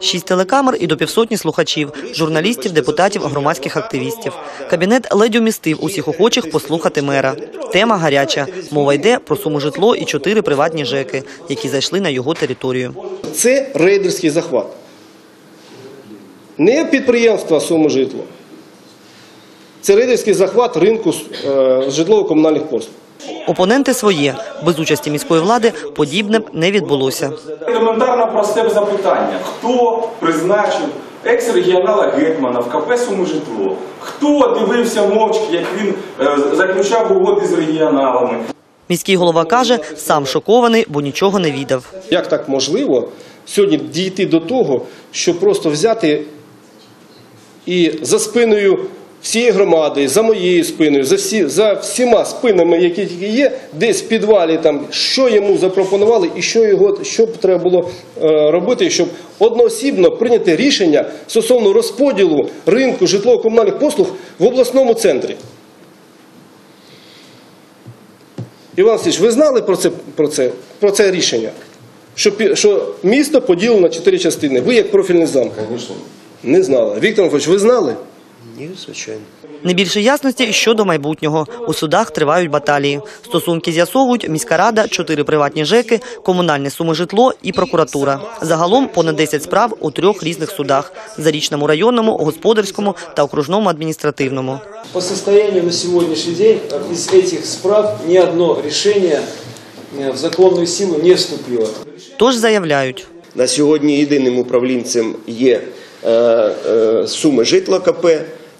Шість телекамер і до півсотні слухачів, журналістів, депутатів, громадських активістів. Кабінет ледь умістив усіх охочих послухати мера. Тема гаряча. Мова йде про суму житло і чотири приватні ЖЕКи, які зайшли на його територію. Це рейдерський захват. Не підприємства суми житло. Це рейдерський захват ринку е, житлово-комунальних послуг. Опоненти своє. Без участі міської влади подібне б не відбулося. Елементарно просте запитання. Хто призначив екс-регіонала Гетмана в КП «Суми житло? Хто дивився мовчки, як він е, заключав угоди з регіоналами? Міський голова каже, сам шокований, бо нічого не віддав. Як так можливо сьогодні дійти до того, щоб просто взяти і за спиною всієї громади, за моєю спиною, за, всі, за всіма спинами, які тільки є, десь в підвалі, там, що йому запропонували і що, його, що б треба було е, робити, щоб одноосібно прийняти рішення стосовно розподілу ринку житлово-комунальних послуг в обласному центрі. Іван Васильович, ви знали про це, про це, про це рішення? Що, що місто поділено на чотири частини. Ви як профільний зам? Звісно. Не знали. Віктор Анатольович, ви знали? Ні, звичайно. Не більше ясності щодо майбутнього. У судах тривають баталії. Стосунки з'ясовують міська рада, чотири приватні ЖЕКи, комунальне суможитло і прокуратура. Загалом понад 10 справ у трьох різних судах – Зарічному районному, господарському та окружному адміністративному. По состоянию на сегодняшний день э, из этих справ ни одно решение э, в законную силу не вступило. Тож заявляють, На сьогодні єдиним управлінцем є е, е, суми житла КП,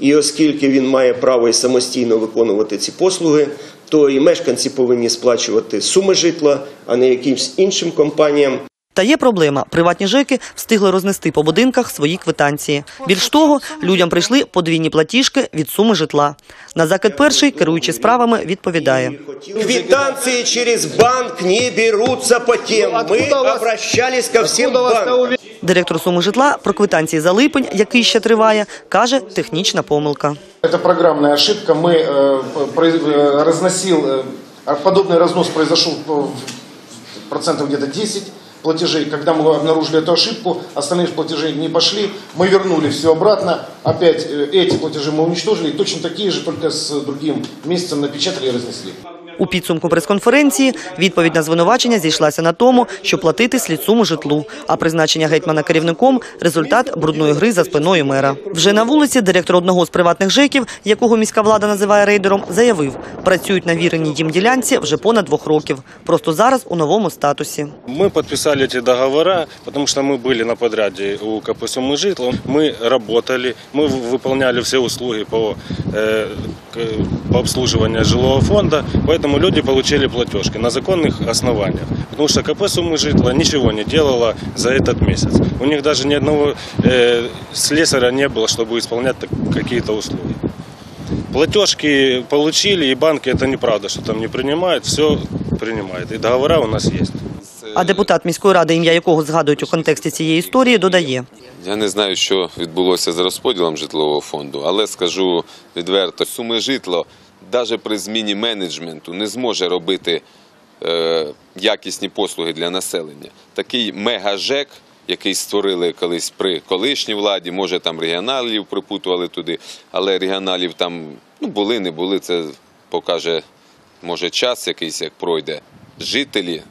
і оскільки він має право і самостійно виконувати ці послуги, то і мешканці повинні сплачувати суми житла, а не якимсь іншим компаніям. Та є проблема. Приватні ЖЕКи встигли рознести по будинках свої квитанції. Більш того, людям прийшли подвійні платіжки від суми житла. На закид перший, керуючи справами, відповідає. Квитанции через банк не берутся по тем. Мы обращались ко всем банкам. Директор суми житла про квитанції за липень, який ще триває, каже технічна помилка. Это программная ошибка. Мы э, произ- э, разносил, э, подобный разнос произошел э, в процентов где-то 10 платежей. Когда мы обнаружили эту ошибку, остальные платежи не пошли. Мы вернули все обратно. Опять э, эти платежи мы уничтожили. И точно такие же, только с другим месяцем напечатали и разнесли. У підсумку прес-конференції відповідь на звинувачення зійшлася на тому, що платити слід суму житлу, а призначення гетьмана керівником – результат брудної гри за спиною мера. Вже на вулиці директор одного з приватних ЖЕКів, якого міська влада називає рейдером, заявив, працюють на віреній їм ділянці вже понад двох років. Просто зараз у новому статусі. Мы подписали эти договора, потому что мы были на подряде у КП «Сумы житло». Мы работали, мы в- выполняли все услуги по, э, к- по обслуживанию жилого фонда, поэтому люди получили платежки на законных основаниях. Потому что КП «Сумы житло» ничего не делало за этот месяц. У них даже ни одного э, слесаря не было, чтобы исполнять так- какие-то услуги. Платежки получили, и банки, это неправда, что там не принимают, все принимают. И договора у нас есть. А депутат міської ради, ім'я якого згадують у контексті цієї історії, додає. Я не знаю, що відбулося з розподілом житлового фонду, але скажу відверто, суми житло навіть при зміні менеджменту не зможе робити е, якісні послуги для населення. Такий мегажек, який створили колись при колишній владі, може там регіоналів припутували туди, але регіоналів там ну, були, не були. Це покаже, може, час якийсь як пройде. Жителі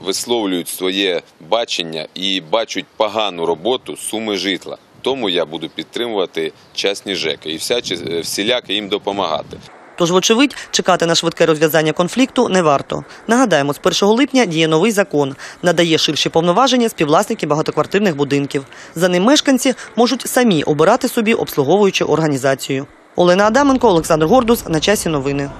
висловлюють своє бачення і бачать погану роботу суми житла. Тому я буду підтримувати частні ЖЕКи і всіляки їм допомагати. Тож, вочевидь, чекати на швидке розв'язання конфлікту не варто. Нагадаємо, з 1 липня діє новий закон, надає ширші повноваження співвласників багатоквартирних будинків. За ним мешканці можуть самі обирати собі обслуговуючу організацію. Олена Адаменко, Олександр Гордус. На часі новини.